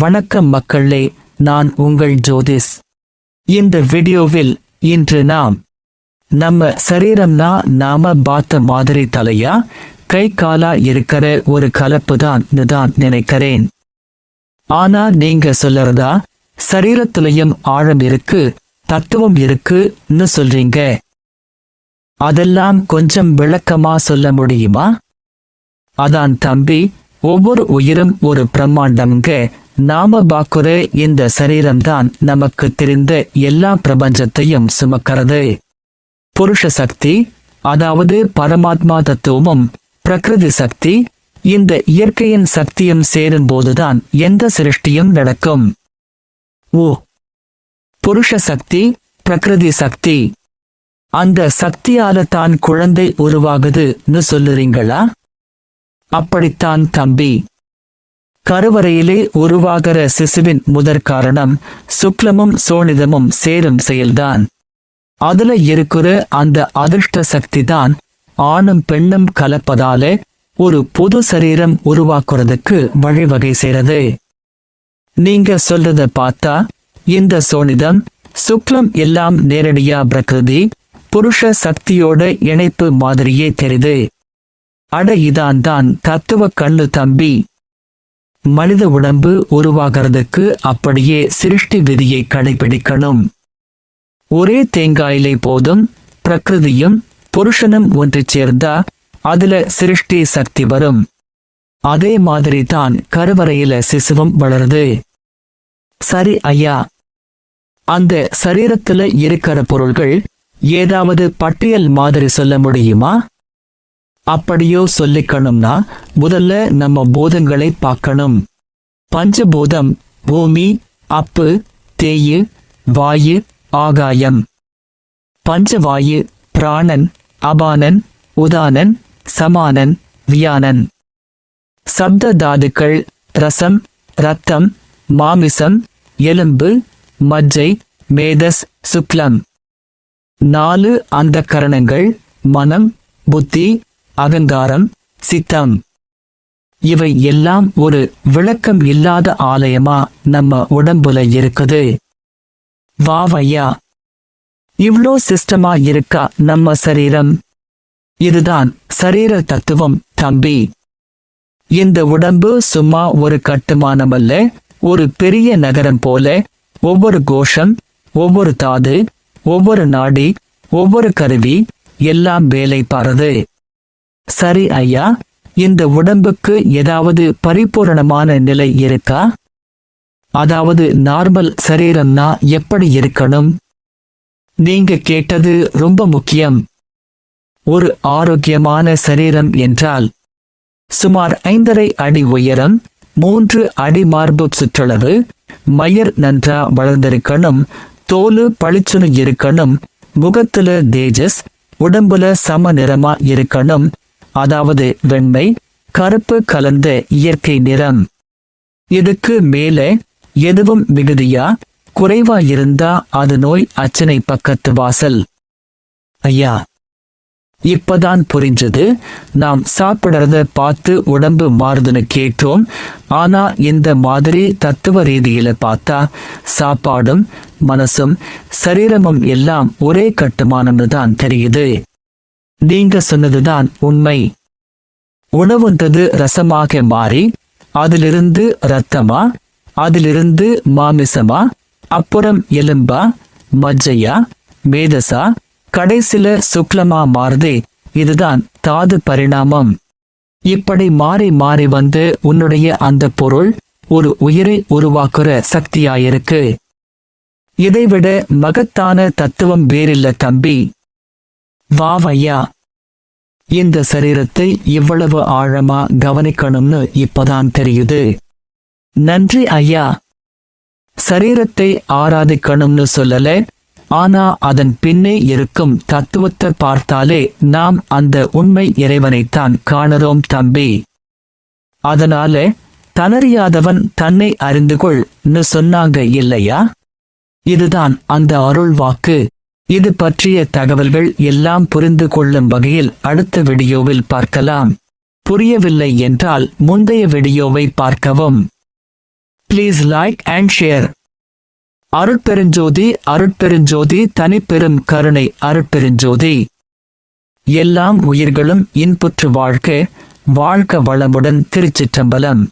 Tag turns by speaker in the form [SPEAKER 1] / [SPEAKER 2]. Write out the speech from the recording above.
[SPEAKER 1] வணக்கம் மக்களே நான் உங்கள் ஜோதிஸ். இந்த வீடியோவில் இன்று நாம் நம்ம சரீரம்னா நாம பார்த்த மாதிரி தலையா கை காலா இருக்கிற ஒரு கலப்பு தான் தான் நினைக்கிறேன். ஆனா நீங்க சொல்லறதா சரீரத்திலையும் ஆழம் இருக்கு தத்துவம் இருக்குன்னு சொல்றீங்க. அதெல்லாம் கொஞ்சம் விளக்கமா சொல்ல முடியுமா? அதான் தம்பி ஒவ்வொரு உயிரும் ஒரு பிரம்மாண்டம்ங்க. நாம பாக்குற இந்த சரீரம்தான் நமக்கு தெரிந்த எல்லா பிரபஞ்சத்தையும் சுமக்கிறது. புருஷ சக்தி அதாவது பரமாத்மா தத்துவமும் பிரகிருதி சக்தி இந்த இயற்கையின் சக்தியும் சேரும் போதுதான் எந்த சிருஷ்டியும் நடக்கும். ஓ புருஷ சக்தி பிரகிருதி சக்தி. அந்த சக்தியால தான் குழந்தை உருவாகுதுன்னு சொல்லுறீங்களா? அப்படித்தான் தம்பி. கருவறையிலே உருவாகிற சிசுவின் முதற் காரணம் சுக்லமும் சோனிதமும் சேரும் செயல்தான். அதுல இருக்கிற அந்த அதிர்ஷ்ட சக்தி தான் ஆணும் பெண்ணும் கலப்பதாலே ஒரு புது சரீரம் உருவாக்குறதுக்கு வழிவகை செய்யறது நீங்க சொல்றத பார்த்தா இந்த சோனிதம் சுக்லம் எல்லாம் நேரடியா பிரகிருதி புருஷ சக்தியோட இணைப்பு மாதிரியே தெரியுது அட இதான் தான் தத்துவ கண்ணு தம்பி மனித உடம்பு உருவாகிறதுக்கு அப்படியே சிருஷ்டி விதியை கடைபிடிக்கணும். ஒரே தேங்காயிலை போதும் பிரகிருதியும் புருஷனும் ஒன்று சேர்ந்தா அதுல சிருஷ்டி சக்தி வரும். அதே மாதிரி தான் கருவறையில சிசுவும் வளருது. சரி ஐயா. அந்த சரீரத்துல இருக்கிற பொருள்கள் ஏதாவது பட்டியல் மாதிரி சொல்ல முடியுமா? அப்படியோ சொல்லிக்கணும்னா முதல்ல நம்ம பூதங்களை பார்க்கணும். பஞ்சபூதம் பூமி அப்பு தேயு வாயு ஆகாயம். பஞ்சவாயு பிராணன் அபானன் உதானன் சமானன் வியானன். சப்த தாதுக்கள் ரசம் ரத்தம் மாமிசம் எலும்பு மஜ்ஜை மேதஸ் சுக்லம். நாலு அந்த கரணங்கள் மனம் புத்தி அகங்காரம் சித்தம். இவை எல்லாம் ஒரு விளக்கம் இல்லாத ஆலயமா நம்ம உடம்புல இருக்குது. வாவையா இவ்ளோ சிஸ்டமா இருக்கா நம்ம சரீரம். இதுதான் சரீர தத்துவம் தம்பி. இந்த உடம்பு சும்மா ஒரு கட்டுமானம் அல்ல ஒரு பெரிய நகரம் போல ஒவ்வொரு கோஷம் ஒவ்வொரு தாது ஒவ்வொரு நாடி ஒவ்வொரு கருவி எல்லாம் வேலை பாருது சரி ஐயா இந்த உடம்புக்கு ஏதாவது பரிபூரணமான நிலை இருக்கா? அதாவது நார்மல் சரீரம்னா எப்படி இருக்கணும்? நீங்க கேட்டது ரொம்ப முக்கியம். ஒரு ஆரோக்கியமான சரீரம் என்றால் சுமார் ஐந்தரை அடி உயரம் மூன்று அடி மார்பு சுற்றளவு மயர் நன்றா வளர்ந்திருக்கணும் தோலு பளிச்சுனு இருக்கணும் முகத்துல தேஜஸ் உடம்புல சம நிறமா இருக்கணும் அதாவது வெண்மை கருப்பு கலந்த இயற்கை நிறம். இதுக்கு மேலே எதுவும் மிகுதியா? குறைவா இருந்தா அது நோய் அச்சனை பக்கத்து வாசல். ஐயா இப்பதான் புரிஞ்சது. நாம் சாப்பிடறத பார்த்து உடம்பு மாறுதுன்னு கேட்டோம். ஆனா இந்த மாதிரி தத்துவ ரீதியில பார்த்தா சாப்பாடும் மனசும் சரீரமும் எல்லாம் ஒரே கட்டுமானம்னு தான் தெரியுது. நீங்க சொன்னதுதான் உண்மை. உணவுன்றது ரசமாக மாறி அதிலிருந்து ரத்தமா அதிலிருந்து மாமிசமா அப்புறம் எலும்பா மஜ்ஜையா மேதசா கடைசில சுக்லமா மாறுதே இதுதான் தாது பரிணாமம். இப்படி மாறி மாறி வந்து உன்னுடைய அந்த பொருள் ஒரு உயிரை உருவாக்குற சக்தியாயிருக்கு. இதைவிட மகத்தான தத்துவம் வேறில்ல தம்பி. வாவையா இந்த சரீரத்தை இவ்வளவு ஆழமா கவனிக்கணும்னு இப்பதான் தெரியுது. நன்றி ஐயா. சரீரத்தை ஆராதிக்கணும்னு சொல்லல ஆனா அதன் பின்னே இருக்கும் தத்துவத்தை பார்த்தாலே நாம் அந்த உண்மை இறைவனைத்தான் காணறோம் தம்பி. அதனால தனறியாதவன் தன்னை அறிந்து கொள்னு சொன்னாங்க இல்லையா? இதுதான் அந்த அருள் வாக்கு இது பற்றிய தகவல்கள் எல்லாம் புரிந்து கொள்ளும் வகையில் அடுத்த வீடியோவில் பார்க்கலாம். புரியவில்லை என்றால் முந்தைய வீடியோவை பார்க்கவும். ப்ளீஸ் லைக் அண்ட் ஷேர் அருட்பெருஞ்சோதி அருட்பெருஞ்சோதி தனிப்பெரும் கருணை அருட்பெருஞ்சோதி. எல்லாம் உயிர்களும் இன்புற்று வாழ்க வாழ்க வளமுடன் திருச்சிற்றம்பலம்.